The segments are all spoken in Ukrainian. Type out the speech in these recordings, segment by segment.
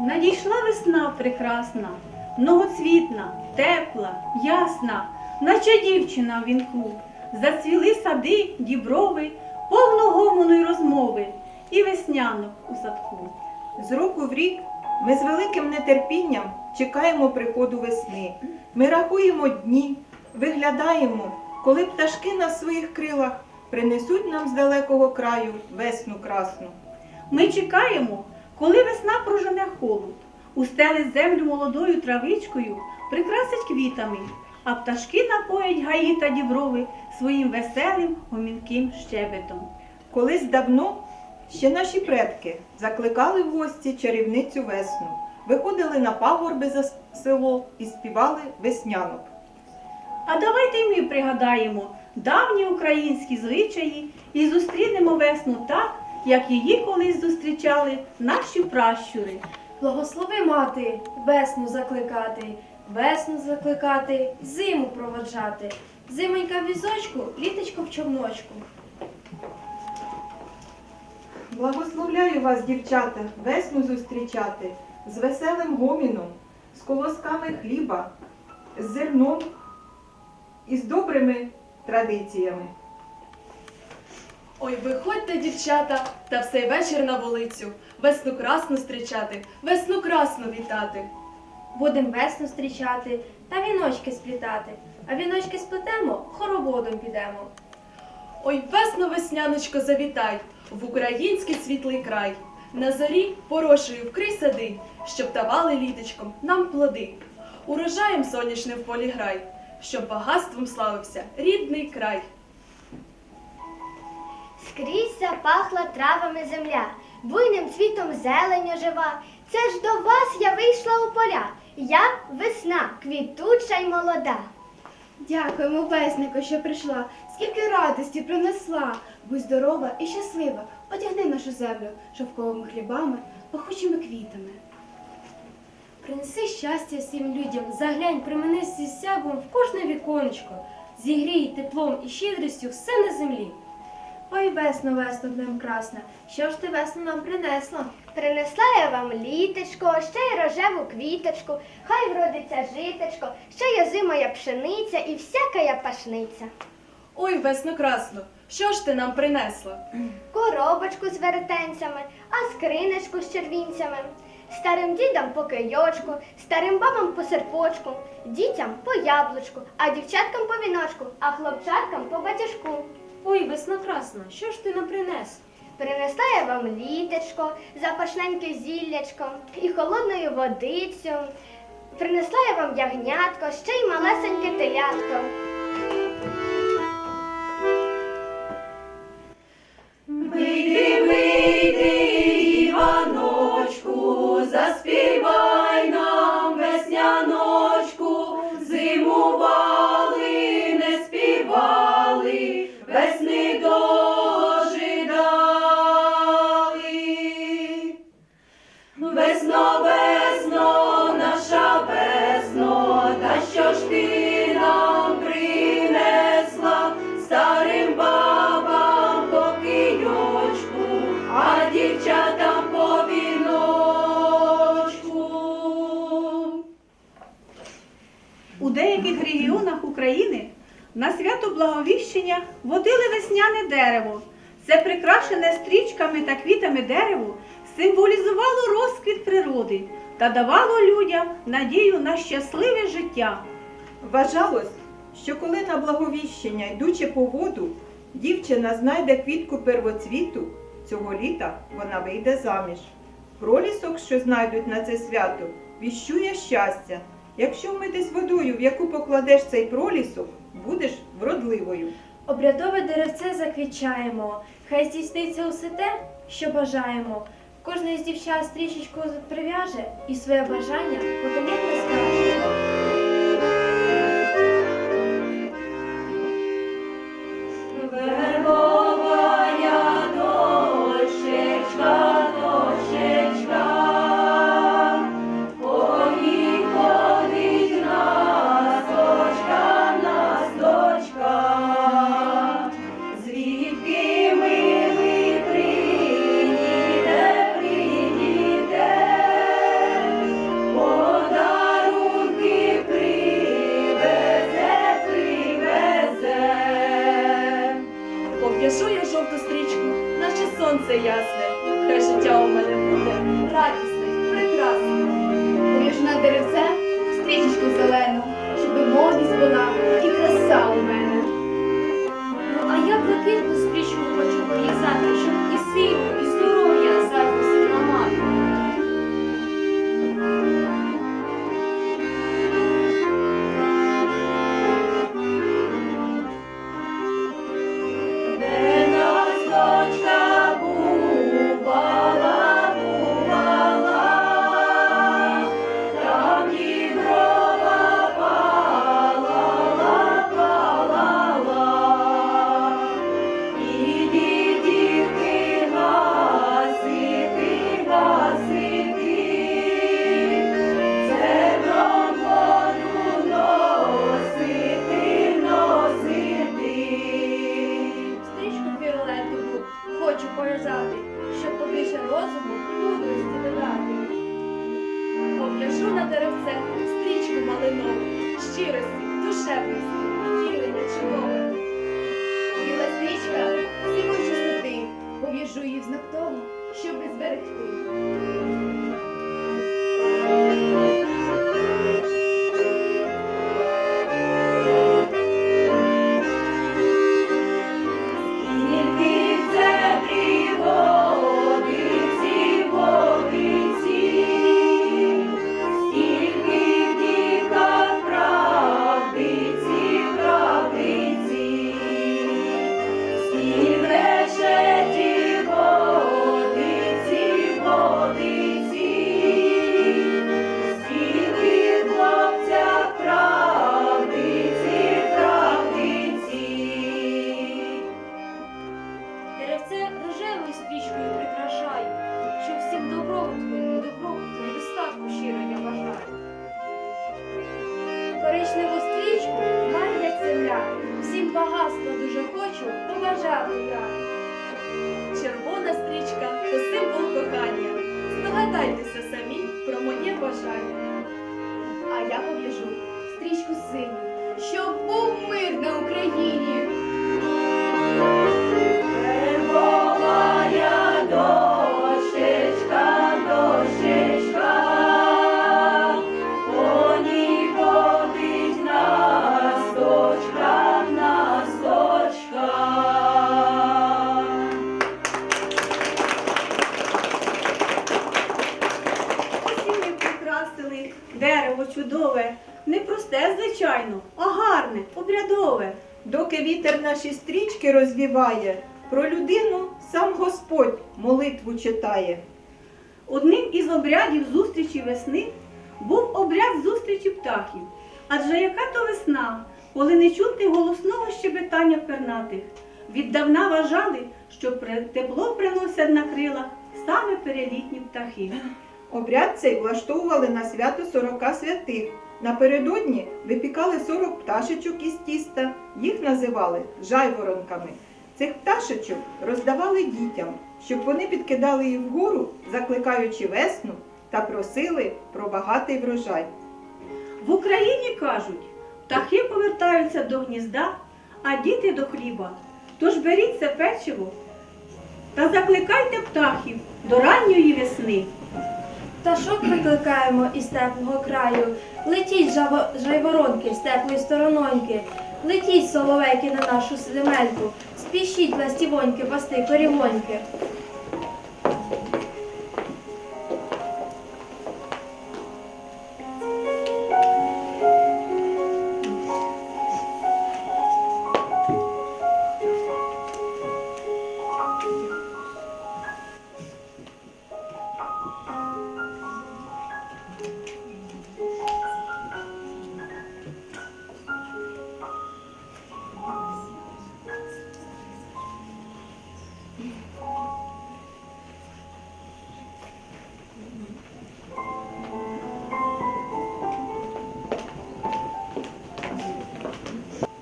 Надійшла весна прекрасна, многоцвітна, тепла, ясна, наче дівчина в вінку. Зацвіли сади, діброви, повно гомону й розмови, і веснянок у садку. З року в рік ми з великим нетерпінням чекаємо приходу весни. Ми рахуємо дні, виглядаємо, коли пташки на своїх крилах принесуть нам з далекого краю весну красну. Ми чекаємо, коли весна прожене холод, устелить землю молодою травичкою, прикрасить квітами, а пташки напоять гаї та діброви своїм веселим гомінким щебетом. Колись давно ще наші предки закликали в гості чарівницю весну, виходили на пагорби за село і співали веснянок. А давайте й ми пригадаємо давні українські звичаї і зустрінемо весну так, як її колись зустрічали наші пращури. Благослови мати, весну закликати, весну закликати, зиму проводжати. Зимонька в візочку, літочко в човночку. Благословляю вас, дівчата, весну зустрічати з веселим гоміном, з колосками хліба, з зерном і з добрими традиціями. Ой, виходьте, дівчата, та в цей вечір на вулицю. Весну красну зустрічати, весну красну вітати. Будем весну зустрічати та віночки сплітати. А віночки сплетемо, хороводом підемо. Ой, весно весняночко завітай в український світлий край. На зорі порошею вкрий сади, щоб давали літочком нам плоди. Урожаєм сонячним в полі грай, щоб багатством славився рідний край. Скрізь запахла травами земля, буйним цвітом зелень жива. Це ж до вас я вийшла у поля. Я весна, квітуча й молода. Дякуємо, веснику, що прийшла. Скільки радості принесла. Будь здорова і щаслива. Одягни нашу землю шовковими хлібами, пахучими квітами. Принеси щастя всім людям, заглянь, приминись зі сябом в кожне віконечко. Зігрій теплом і щедрістю все на землі. Ой, весно, весно, днем красна. Що ж ти весну нам принесла? Принесла я вам літочко, ще й рожеву квіточку, хай вродиться житочко, ще є зимоя пшениця і всяка я пашниця. Ой, весно красно, що ж ти нам принесла? Коробочку з вертенцями, а скринечку з червінцями. Старим дідам по кийочку, старим бабам по серпочку, дітям по яблучку, а дівчаткам по віночку, а хлопчаткам по батяжку. Ой, весна красна, що ж ти нам принес? Принесла я вам літочко, запашненьке зіллячко і холодною водицю. Принесла я вам ягнятко, ще й малесеньке телятко. Це прикрашене стрічками та квітами дерево символізувало розквіт природи та давало людям надію на щасливе життя. Вважалось, що коли на благовіщення, йдучи по воду, дівчина знайде квітку первоцвіту, цього літа вона вийде заміж. Пролісок, що знайдуть на це свято, віщує щастя. Якщо вмитись водою, в яку покладеш цей пролісок, будеш вродливою. Обрядове деревце заквічаємо, хай здійсниться усе те, що бажаємо. Кожна з дівчат стрічечку прив'яже і своє бажання потаємно скаже. Сонце ясне. Хай життя у мене буде радісне, прекрасне. Пов'яжу на деревце стрічечку зелену, на стрічку малинову, щирості, душевності, втілення чудове. Біла стрічка всі чистоти, пов'яжу її в знак тому, щоби зберегти. Я. Червона стрічка то символ кохання. Здогадайтеся самі про моє бажання. А я побіжу стрічку синю, щоб був мир на Україні. Чудове, не просте, звичайно, а гарне, обрядове. Доки вітер наші стрічки розвіває, про людину сам Господь молитву читає. Одним із обрядів зустрічі весни був обряд зустрічі птахів. Адже яка то весна, коли не чути голосного щебетання пернатих. Віддавна вважали, що тепло приносять на крилах саме перелітні птахи. Обряд цей влаштовували на свято сорока святих. Напередодні випікали 40 пташечок із тіста, їх називали жайворонками. Цих пташечок роздавали дітям, щоб вони підкидали їх вгору, закликаючи весну та просили про багатий врожай. В Україні кажуть, птахи повертаються до гнізда, а діти до хліба. Тож беріть це печиво та закликайте птахів до ранньої весни. Пташок викликаємо із теплого краю. Летіть жайворонки з теплої сторононьки. Летіть, соловейки, на нашу земельку. Спішіть, ластівоньки, пасти корівоньки.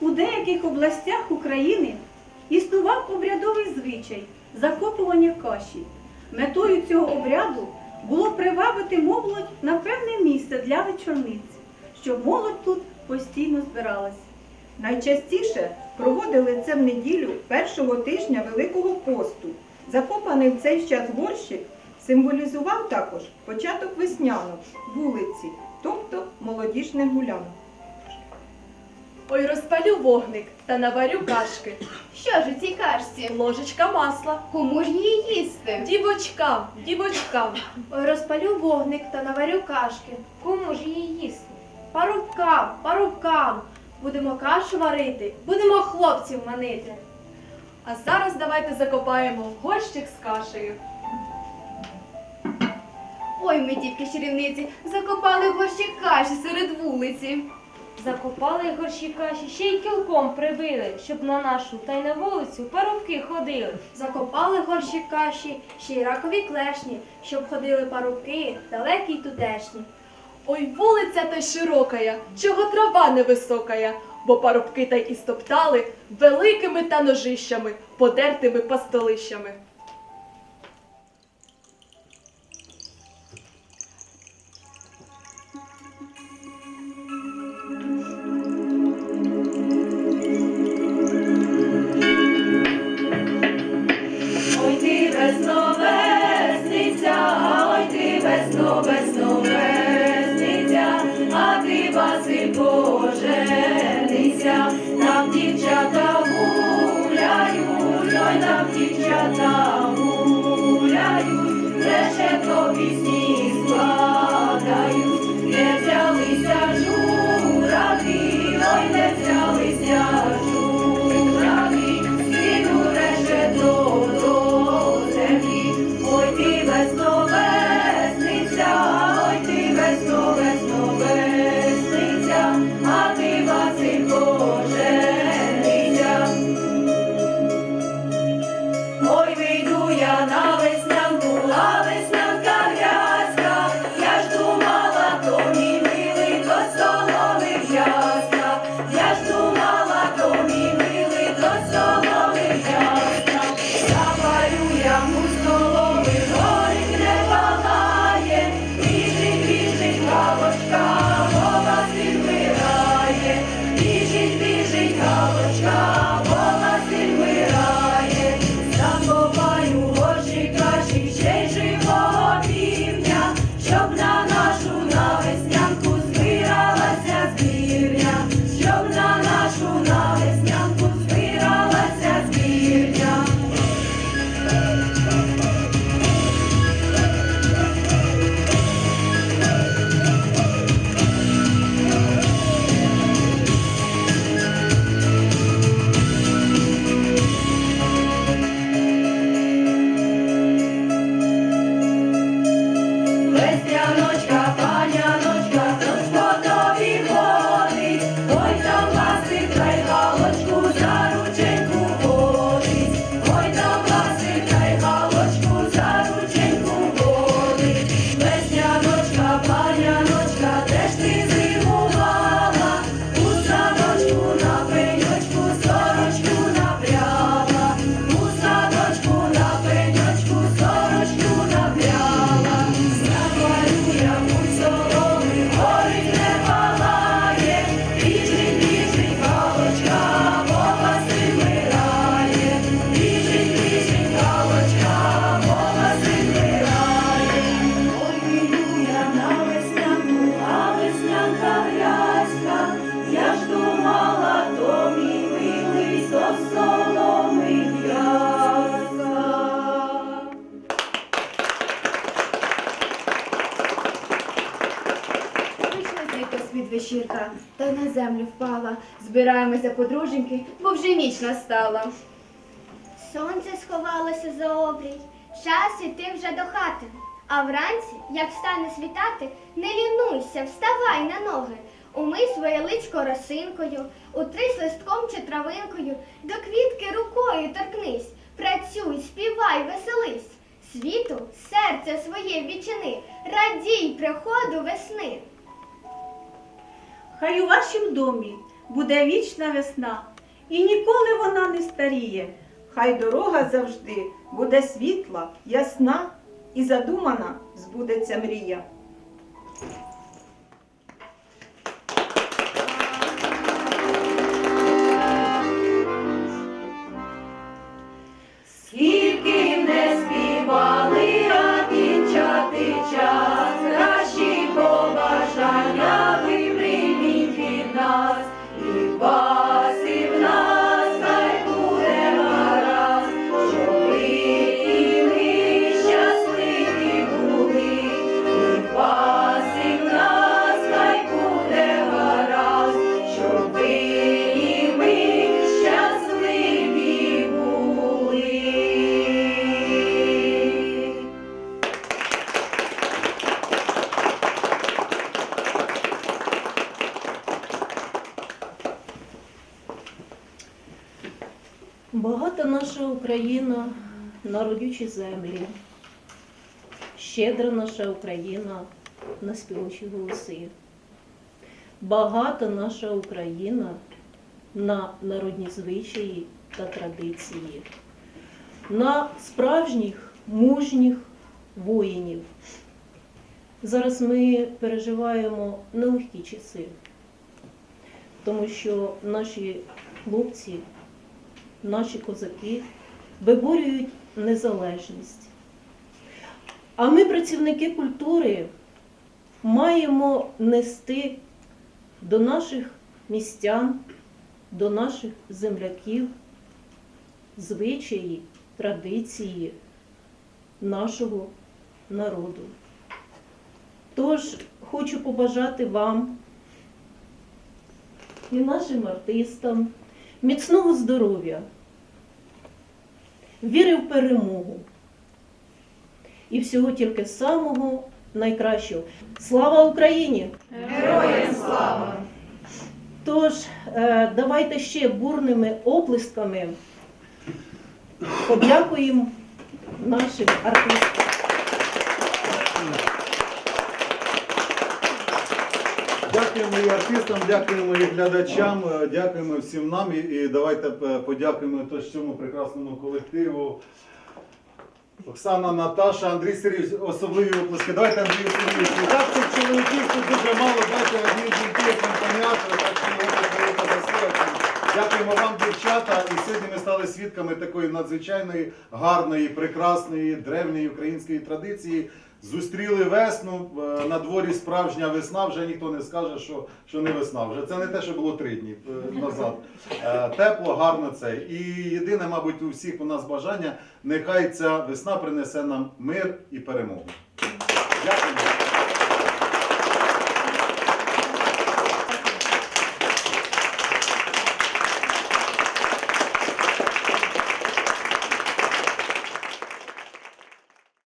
У деяких областях України існував обрядовий звичай закопування каші. Метою цього обряду було привабити молодь на певне місце для вечорниць, щоб молодь тут постійно збиралась. Найчастіше проводили це в неділю першого тижня Великого посту. Закопаний в цей час горщик символізував також початок веснянок, вулиці, тобто молодіжних гулянок. Ой, розпалю вогник та наварю кашки. Що ж у цій кашці? Ложечка масла. Кому ж її їсти? Дівочкам, дівочкам. Ой, розпалю вогник та наварю кашки. Кому ж її їсти? Парубкам, парубкам. Будемо кашу варити, будемо хлопців манити. А зараз давайте закопаємо горщик з кашею. Ой, ми, дівки чарівниці, закопали горщик каші серед вулиці. Закопали горші каші, ще й кілком прибили, щоб на нашу та й на вулицю парубки ходили. Закопали горщик каші, ще й ракові клешні, щоб ходили парубки, далекі й тутешні. Ой, вулиця та широкая, чого трава невисокая, бо парубки та й і великими та ножищами, подертими пастолищами. Вечірка, та на землю впала. Збираємося подруженьки, бо вже ніч настала. Сонце сховалося за обрій, час іти вже до хати. А вранці, як стане світати, не лінуйся, вставай на ноги. Умий своє личко росинкою, утрись листком чи травинкою, до квітки рукою торкнись, працюй, співай, веселись. Світу серце своє відчини, радій приходу весни. Хай у вашім домі буде вічна весна, і ніколи вона не старіє. Хай дорога завжди буде світла, ясна і задумана збудеться мрія. Родючі землі, щедра наша Україна на співочі голоси. Багата наша Україна на народні звичаї та традиції, на справжніх мужніх воїнів. Зараз ми переживаємо нелегкі часи, тому що наші хлопці, наші козаки виборюють незалежність. А ми, працівники культури, маємо нести до наших містян, до наших земляків звичаї, традиції нашого народу. Тож хочу побажати вам і нашим артистам міцного здоров'я, віри в перемогу і всього тільки самого найкращого. Слава Україні! Героям слава! Тож, е, давайте ще бурними оплесками подякуємо нашим артистам. Дякуємо і артистам, дякуємо і глядачам, е, дякуємо всім нам і, і давайте е, подякуємо теж цьому прекрасному колективу. Оксана, Наташа, Андрій Сергійович, особливі оплески. Давайте Андрію Сергійовичу. Так, цих чоловіків тут дуже мало, бачите, одні жінки акомпаніатори, так що велика заслуга. Дякуємо вам, дівчата. І сьогодні ми стали свідками такої надзвичайної, гарної, прекрасної, древньої української традиції. Зустріли весну, е, на дворі справжня весна, вже ніхто не скаже, що, що не весна. Вже це не те, що було три дні е, назад. Е, Тепло, гарно це. І єдине, мабуть, у всіх у нас бажання, нехай ця весна принесе нам мир і перемогу.